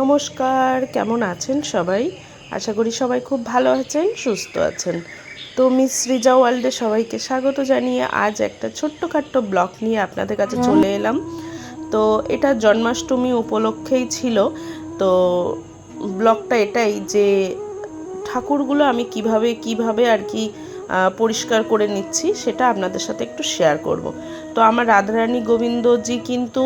নমস্কার কেমন আছেন সবাই? আশা করি সবাই খুব ভালো আছেন সুস্থ আছেন। তো মিস সৃজা ওয়ার্ল্ডে সবাইকে স্বাগত জানিয়ে আজ একটা ছোট্টখাট্ট ব্লগ নিয়ে আপনাদের কাছে চলে এলাম। তো এটা জন্মাষ্টমী উপলক্ষেই ছিল। তো ব্লগটা এটাই যে ঠাকুরগুলো আমি কীভাবে কীভাবে আর কি পরিষ্কার করে নিচ্ছি সেটা আপনাদের সাথে একটু শেয়ার করব। তো আমার রাধারানী গোবিন্দজি কিন্তু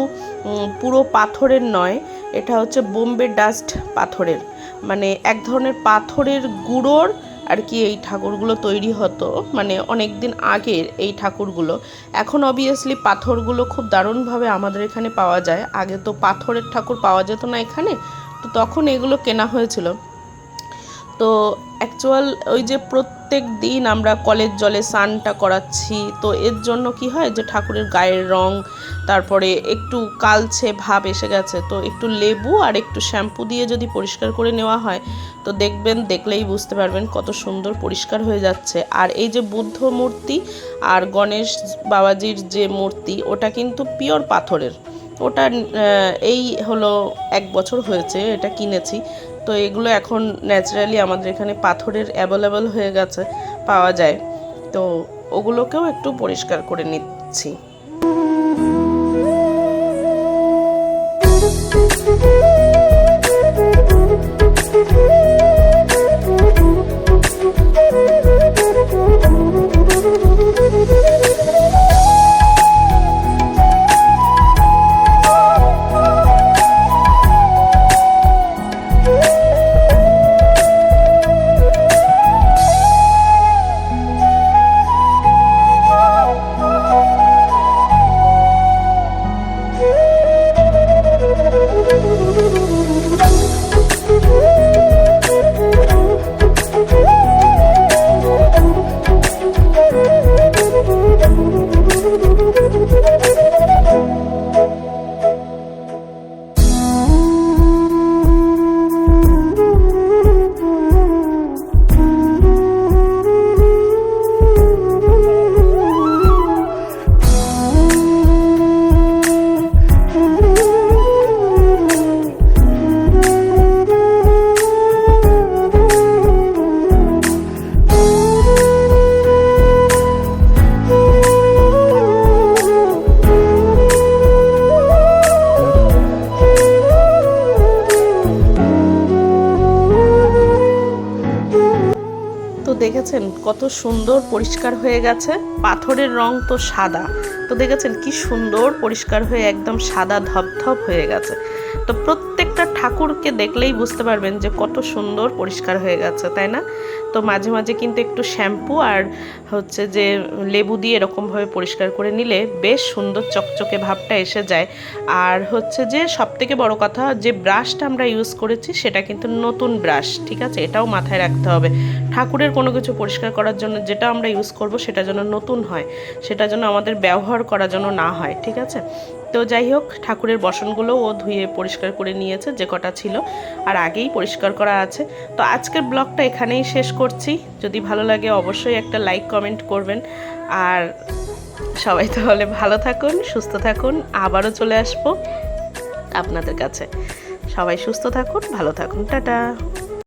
পুরো পাথরের নয়। এটা হচ্ছে বোম্বে ডাস্ট পাথরের। মানে এক ধরনের পাথরের গুঁড়োর আর কি এই ঠাকুরগুলো তৈরি হতো। মানে অনেক দিন আগের এই ঠাকুরগুলো। এখন অবভিয়াসলি পাথরগুলো খুব দারুণভাবে আমাদের এখানে পাওয়া যায়। আগে তো পাথরের ঠাকুর পাওয়া যেত না এখানে। তো তখন এগুলো কেনা হয়েছিল। তো অ্যাকচুয়াল ওই যে প্রত্যেক দিন আমরা কলের জলে স্নানটা করাচ্ছি। তো এর জন্য কি হয় যে ঠাকুরের গায়ের রং, তারপরে একটু কালছে ভাব এসে গেছে। তো একটু লেবু আর একটু শ্যাম্পু দিয়ে যদি পরিষ্কার করে নেওয়া হয়, তো দেখবেন, দেখলেই বুঝতে পারবেন কত সুন্দর পরিষ্কার হয়ে যাচ্ছে। আর এই যে বুদ্ধ মূর্তি আর গণেশ বাবাজির যে মূর্তি, ওটা কিন্তু পিওর পাথরের। ওটা এই হলো এক বছর হয়েছে এটা কিনেছি। তো এগুলো এখন ন্যাচারালি আমাদের এখানে পাথরের অ্যাভেলেবেল হয়ে গেছে, পাওয়া যায়। তো ওগুলোকেও একটু পরিষ্কার করে নিচ্ছি। দেখেছেন কত সুন্দর পরিষ্কার হয়ে গেছে? পাথরের রং তো সাদা। তো দেখেছেন কি সুন্দর পরিষ্কার হয়ে একদম সাদা ধপধপ হয়ে গেছে। তো প্রত্যেকটা ঠাকুরকে দেখলেই বুঝতে পারবেন যে কত সুন্দর পরিষ্কার হয়ে গেছে, তাই না? তো মাঝে মাঝে কিন্তু একটু শ্যাম্পু আর হচ্ছে যে লেবু দিয়ে এরকমভাবে পরিষ্কার করে নিলে বেশ সুন্দর চকচকে ভাবটা এসে যায়। আর হচ্ছে যে সবথেকে বড় কথা, যে ব্রাশটা আমরা ইউজ করেছি সেটা কিন্তু নতুন ব্রাশ, ঠিক আছে? এটাও মাথায় রাখতে হবে। ঠাকুরের কোনো কিছু পরিষ্কার করার জন্য যেটা আমরা ইউজ করব সেটা যেন নতুন হয়, সেটা যেন আমাদের ব্যবহার করা যেন না হয়, ঠিক আছে? তো যাই হোক, ঠাকুরের বসনগুলো ও ধুয়ে পরিষ্কার করে নিয়েছে, যে কটা ছিল, আর আগেই পরিষ্কার করা আছে। তো আজকের ব্লগটা এখানেই শেষ করছি। যদি ভালো লাগে অবশ্যই একটা লাইক, কমেন্ট করবেন। আর সবাই তাহলে ভালো থাকুন, সুস্থ থাকুন, আবারও চলে আসব আপনাদের কাছে। সবাই সুস্থ থাকুন, ভালো থাকুন, টাটা।